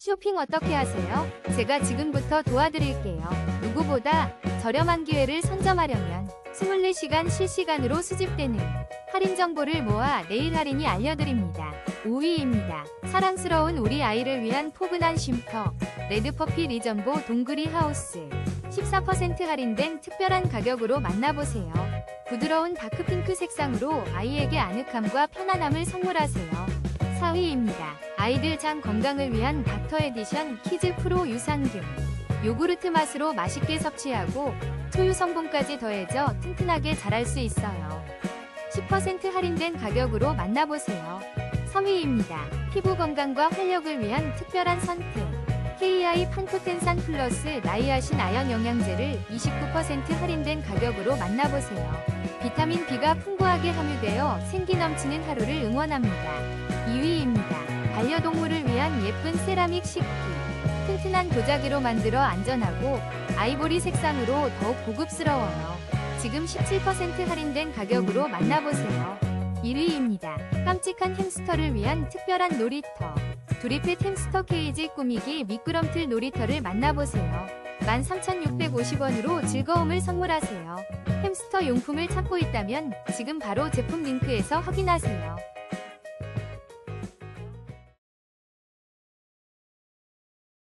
쇼핑 어떻게 하세요? 제가 지금부터 도와드릴게요. 누구보다 저렴한 기회를 선점하려면 24시간 실시간으로 수집되는 할인 정보를 모아 내일 할인이 알려드립니다. 5위입니다. 사랑스러운 우리 아이를 위한 포근한 쉼터 레드퍼피 리전보 동그리 하우스 14% 할인된 특별한 가격으로 만나보세요. 부드러운 다크핑크 색상으로 아이에게 아늑함과 편안함을 선물하세요. 4위입니다. 아이들 장 건강을 위한 닥터 에디션 키즈 프로 유산균. 요구르트 맛으로 맛있게 섭취하고 초유 성분까지 더해져 튼튼하게 자랄 수 있어요. 10% 할인된 가격으로 만나보세요. 3위입니다. 피부 건강과 활력을 위한 특별한 선택. KI 판코텐산 플러스 나이아신 아연 영양제를 29% 할인된 가격으로 만나보세요. 비타민 B가 풍부하게 함유되어 생기 넘치는 하루를 응원합니다. 2위입니다. 반려동물을 위한 예쁜 세라믹 식기. 튼튼한 도자기로 만들어 안전하고 아이보리 색상으로 더욱 고급스러워요. 지금 17% 할인된 가격으로 만나보세요. 1위입니다. 깜찍한 햄스터를 위한 특별한 놀이터. 두리펫 햄스터 케이지 꾸미기 미끄럼틀 놀이터를 만나보세요. 13,650원으로 즐거움을 선물하세요. 햄스터 용품을 찾고 있다면 지금 바로 제품 링크에서 확인하세요.